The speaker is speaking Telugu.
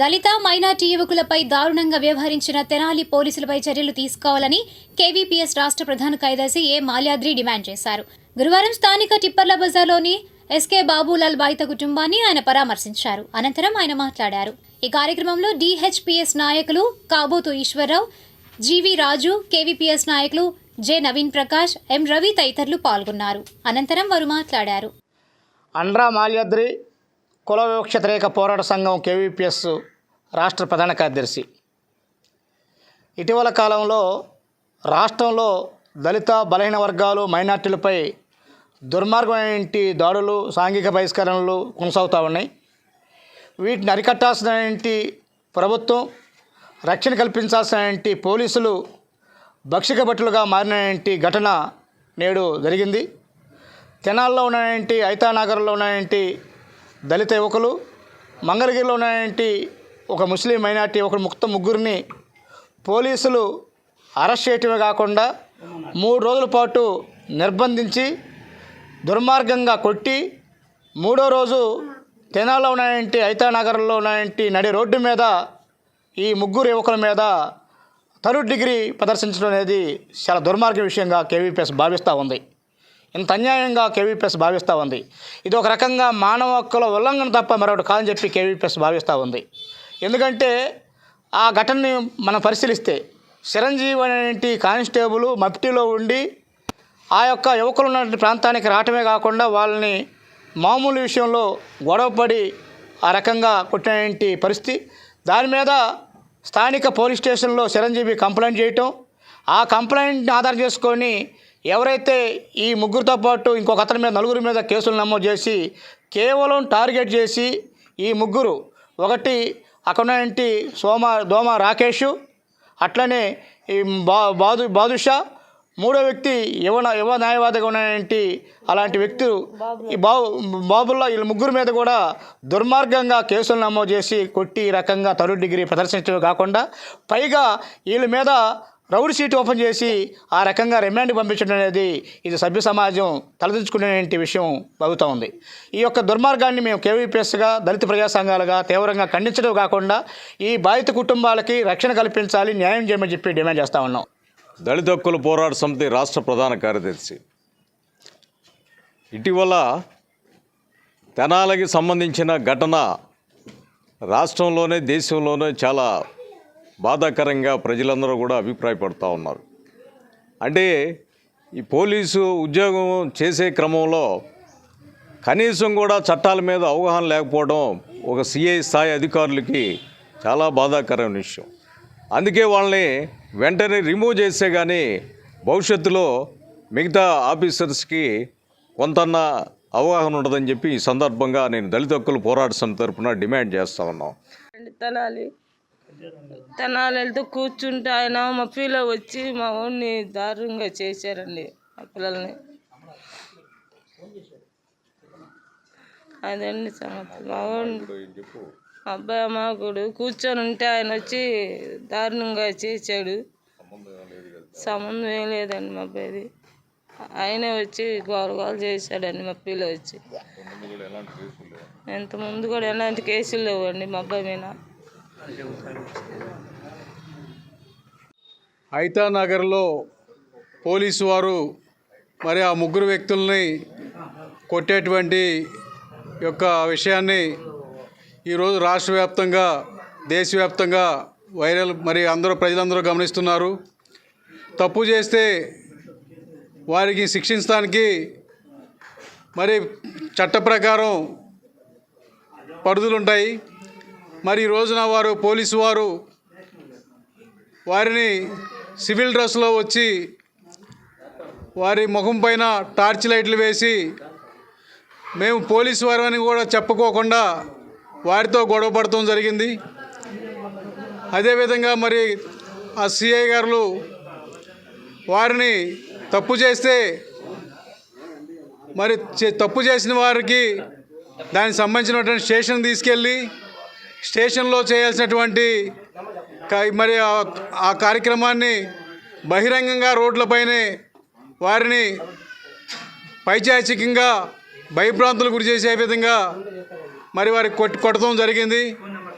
దళిత మైనార్టీ యువకులపై దారుణంగా వ్యవహరించిన తెనాలి పోలీసులపై చర్యలు తీసుకోవాలని కేవీపీఎస్ రాష్ట్ర ప్రధాన కార్యదర్శి ఏ మాల్యాద్రి డిమాండ్ చేశారు. గురువారం స్థానిక టిప్పర్ల బజార్లోని ఎస్కే బాబులాల్ బాధిత కుటుంబాన్ని ఆయన పరామర్శించారు. అనంతరం ఆయన మాట్లాడారు. ఈ కార్యక్రమంలో డిహెచ్పిఎస్ నాయకులు కాబోతు Eswararao G V Raju KVPS నాయకులు జె నవీన్ ప్రకాష్ ఎం రవి తదితరులు పాల్గొన్నారు. అనంతరం వారు మాట్లాడారు. అండ్రా మాల్యాద్రి కుల వివక్ష వ్యతిరేక పోరాట సంఘం కేవీపీఎస్ రాష్ట్ర ప్రధాన కార్యదర్శి. ఇటీవల కాలంలో రాష్ట్రంలో దళిత బలహీన వర్గాలు మైనార్టీలపై దుర్మార్గమైన దాడులు సాంఘిక బహిష్కరణలు కొనసాగుతూ ఉన్నాయి. వీటిని అరికట్టాల్సినటువంటి ప్రభుత్వం రక్షణ కల్పించాల్సినటువంటి పోలీసులు భక్షిక భటులుగా మారినటువంటి ఘటన నేడు జరిగింది. తెనాల్లో ఉన్నటువంటి ఐతానగర్లో ఉన్నటువంటి దళిత యువకులు మంగళగిరిలో ఉన్నటువంటి ఒక ముస్లిం మైనార్టీ యువకులు ముక్త ముగ్గురిని పోలీసులు అరెస్ట్ చేయటమే కాకుండా మూడు రోజుల పాటు నిర్బంధించి దుర్మార్గంగా కొట్టి మూడో రోజు తెనాల్లో ఉన్నటువంటి ఐతానగర్లో ఉన్నటువంటి నడి రోడ్డు మీద ఈ ముగ్గురు యువకుల మీద థర్డ్ డిగ్రీ ప్రదర్శించడం అనేది చాలా దుర్మార్గ విషయంగా కేవీపీఎస్ భావిస్తూ ఉంది. ఇంత అన్యాయంగా కేవీపీఎస్ భావిస్తూ ఉంది. ఇది ఒక రకంగా మానవ హక్కుల ఉల్లంఘన తప్ప మరొకటి కాదని చెప్పి కేవీపీఎస్ భావిస్తూ ఉంది. ఎందుకంటే ఆ ఘటనని మనం పరిశీలిస్తే చిరంజీవి అనేటి కానిస్టేబుల్ మట్టిలో ఉండి ఆ యొక్క యువకులు ఉన్న ప్రాంతానికి రావటమే కాకుండా వాళ్ళని మామూలు విషయంలో గొడవపడి ఆ రకంగా కొట్టినటువంటి పరిస్థితి. దాని మీద స్థానిక పోలీస్ స్టేషన్లో చిరంజీవి కంప్లైంట్ చేయటం. ఆ కంప్లైంట్ని ఆధారం చేసుకొని ఎవరైతే ఈ ముగ్గురితో పాటు ఇంకొక అతని మీద నలుగురి మీద కేసులు నమోదు చేసి కేవలం టార్గెట్ చేసి ఈ ముగ్గురు ఒకటి అక్కడ ఉన్నటువంటి సోమ దోమ రాకేష్ అట్లనే ఈ బా బాదు బాదుషా మూడో వ్యక్తి యువ యువ న్యాయవాదిగా ఉన్నటువంటి అలాంటి వ్యక్తులు ఈ బాబు బాబుల్లో వీళ్ళ ముగ్గురు మీద కూడా దుర్మార్గంగా కేసులు నమోదు చేసి కొట్టి రకంగా థర్డ్ డిగ్రీ ప్రదర్శించడమే కాకుండా పైగా వీళ్ళ మీద రౌడీ సీట్ ఓపెన్ చేసి ఆ రకంగా రిమాండ్ పంపించడం అనేది ఇది సభ్య సమాజం తలదించుకునే విషయం అవుతూ ఉంది. ఈ యొక్క దుర్మార్గాన్ని మేము కేవీపీఎస్గా దళిత ప్రజా సంఘాలుగా తీవ్రంగా ఖండించడం కాకుండా ఈ బాధిత కుటుంబాలకి రక్షణ కల్పించాలి న్యాయం చేయమని చెప్పి డిమాండ్ చేస్తూ ఉన్నాం. దళిత హక్కుల పోరాట సమితి రాష్ట్ర ప్రధాన కార్యదర్శి. ఇటీవల తెనాలకి సంబంధించిన ఘటన రాష్ట్రంలోనే దేశంలోనే చాలా బాధాకరంగా ప్రజలందరూ కూడా అభిప్రాయపడుతూ ఉన్నారు. అంటే ఈ పోలీసు ఉద్యోగం చేసే క్రమంలో కనీసం కూడా చట్టాల మీద అవగాహన లేకపోవడం ఒక సిఐ స్థాయి అధికారులకి చాలా బాధాకరమైన విషయం. అందుకే వాళ్ళని వెంటనే రిమూవ్ చేస్తే కానీ భవిష్యత్తులో మిగతా ఆఫీసర్స్కి కొంతన్న అవగాహన ఉండదని చెప్పి ఈ సందర్భంగా నేను దళిత హక్కుల పోరాట సమితి తరఫున డిమాండ్ చేస్తా ఉన్నాం. తెనాలి వెళ్తూ కూర్చుంటే ఆయన మా పిల్ల వచ్చి మా ఊడిని దారుణంగా చేశారండి మా పిల్లల్ని. అదండి సంగతి. మా అబ్బాయి అమ్మాకుడు కూర్చొని ఉంటే ఆయన వచ్చి దారుణంగా చేశాడు. సంబంధం ఏం లేదండి మా అబ్బాయిది. ఆయనే వచ్చి గోల చేశాడండి మా పిల్ల వచ్చి. ఎంత ముందు కూడా ఎలాంటి కేసులు లేవండి మా అబ్బాయి మీద. ఐతానగర్లో పోలీసు వారు మరి ఆ ముగ్గురు వ్యక్తుల్ని కొట్టేటువంటి యొక్క విషయాన్ని ఈరోజు రాష్ట్ర వ్యాప్తంగా దేశవ్యాప్తంగా వైరల్ మరి అందరూ ప్రజలందరూ గమనిస్తున్నారు. తప్పు చేస్తే వారికి శిక్షించడానికి మరి చట్ట ప్రకారం పరిధులు ఉంటాయి మరి ఈ రోజున వారు పోలీసు వారు వారిని సివిల్ డ్రెస్లో వచ్చి వారి ముఖం పైన టార్చ్ లైట్లు వేసి మేము పోలీసు అని కూడా చెప్పుకోకుండా వారితో గొడవ పడటం జరిగింది. అదేవిధంగా మరి ఆ సిఐ గారు వారిని తప్పు చేస్తే మరి చే- తప్పు చేసిన వారికి దానికి సంబంధించినటువంటి స్టేషన్ తీసుకెళ్ళి స్టేషన్లో చేయాల్సినటువంటి మరి ఆ- ఆ కార్యక్రమాన్ని బహిరంగంగా రోడ్లపైనే వారిని పైచాచికంగా భయభ్రాంతులు గురి చేసే విధంగా మరి వారికి కొట్టి కొట్టడం జరిగింది.